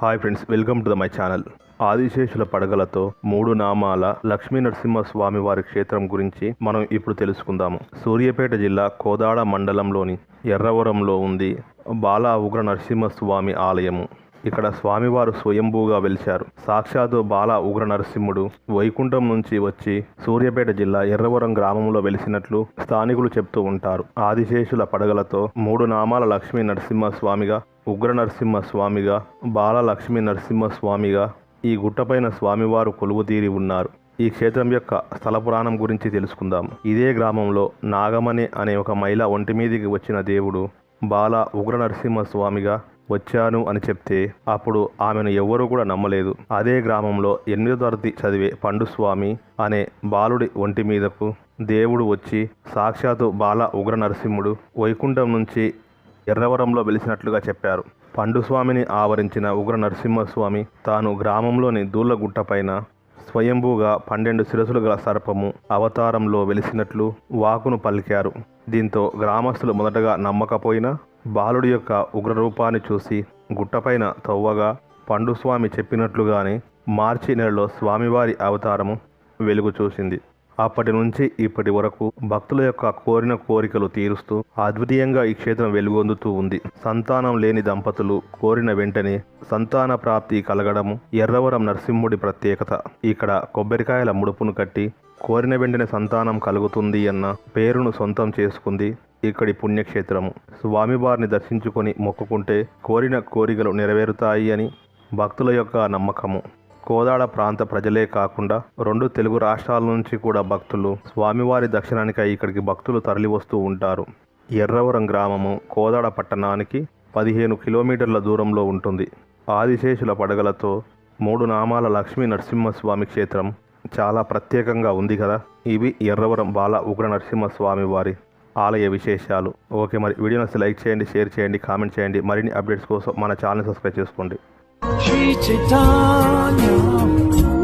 Hi friends welcome to the my channel ఆదిశేషుల పడగలతో మూడు నామాల లక్ష్మీ నరసింహ స్వామి వారి క్షేత్రం గురించి మనం ఇప్పుడు తెలుసుకుందాము. సూర్యాపేట జిల్లా కోదాడ మండలంలోని ఎర్రవరంలో ఉంది బాల ఉగ్ర నరసింహ స్వామి ఆలయము. ఇక్కడ స్వామివారు స్వయంభూగా వెలిచారు. సాక్షాత్తు బాల ఉగ్ర నరసింహుడు వైకుంఠం నుంచి వచ్చి సూర్యాపేట జిల్లా ఎర్రవరం గ్రామంలో వెలిసినట్లు స్థానికులు చెప్తూ ఉంటారు. ఆదిశేషుల పడగలతో మూడు నామాల లక్ష్మీ నరసింహ స్వామిగా ఉగ్ర నరసింహ స్వామిగా నరసింహస్వామిగా నరసింహ స్వామిగా ఈ గుట్టపైన స్వామివారు కొలువుతీరి ఉన్నారు. ఈ క్షేత్రం యొక్క స్థల పురాణం గురించి తెలుసుకుందాం. ఇదే గ్రామంలో నాగమణి అనే ఒక మహిళ ఒంటి మీదికి వచ్చిన దేవుడు బాల ఉగ్ర నరసింహ స్వామిగా వచ్చాను అని చెప్తే అప్పుడు ఆమెను ఎవ్వరూ కూడా నమ్మలేదు. అదే గ్రామంలో ఎనిమిదో తరగతి చదివే పండుస్వామి అనే బాలుడి ఒంటి మీదకు దేవుడు వచ్చి సాక్షాత్తు బాల ఉగ్ర నరసింహుడు వైకుంఠం నుంచి ఎర్రవరంలో వెలిసినట్లుగా చెప్పారు. పండుస్వామిని ఆవరించిన ఉగ్ర నరసింహస్వామి తాను గ్రామంలోని దూళ్ళగుట్టపైన స్వయంభూగా పన్నెండు శిరసులు గల సర్పము అవతారంలో వెలిసినట్లు వాకును పలికారు. దీంతో గ్రామస్తులు మొదటగా నమ్మకపోయినా బాలుడి యొక్క ఉగ్రరూపాన్ని చూసి గుట్టపైన తవ్వగా పండుస్వామి చెప్పినట్లుగానే మార్చి నెలలో స్వామివారి అవతారము వెలుగు చూసింది. అప్పటి నుంచి ఇప్పటి వరకు భక్తుల యొక్క కోరిన కోరికలు తీరుస్తూ అద్వితీయంగా ఈ క్షేత్రం వెలుగొందుతూ ఉంది. సంతానం లేని దంపతులు కోరిన వెంటనే సంతాన ప్రాప్తి కలగడము ఎర్రవరం నరసింహుడి ప్రత్యేకత. ఇక్కడ కొబ్బరికాయల ముడుపును కట్టి కోరిన వెంటనే సంతానం కలుగుతుంది అన్న పేరును సొంతం చేసుకుంది ఇక్కడి పుణ్యక్షేత్రము. స్వామివారిని దర్శించుకొని మొక్కుకుంటే కోరిన కోరికలు నెరవేరుతాయి అని భక్తుల యొక్క నమ్మకము. కోదాడ ప్రాంత ప్రజలే కాకుండా రెండు తెలుగు రాష్ట్రాల నుంచి కూడా భక్తులు స్వామివారి దర్శనానికై ఇక్కడికి భక్తులు తరలివస్తూ ఉంటారు. ఎర్రవరం గ్రామము కోదాడ పట్టణానికి పదిహేను కిలోమీటర్ల దూరంలో ఉంటుంది. ఆదిశేషుల పడగలతో మూడు నామాల లక్ష్మీ నరసింహస్వామి క్షేత్రం చాలా ప్రత్యేకంగా ఉంది కదా? ఇవి ఎర్రవరం బాల ఉగ్ర నరసింహస్వామి వారి ఆలయ విశేషాలు. ఓకే మరి వీడియోస్ లైక్ చేయండి షేర్ చేయండి కామెంట్ చేయండి. మరిన్ని అప్డేట్స్ కోసం మన ఛానల్ సబ్స్క్రైబ్ చేసుకోండి. 빛을 떠요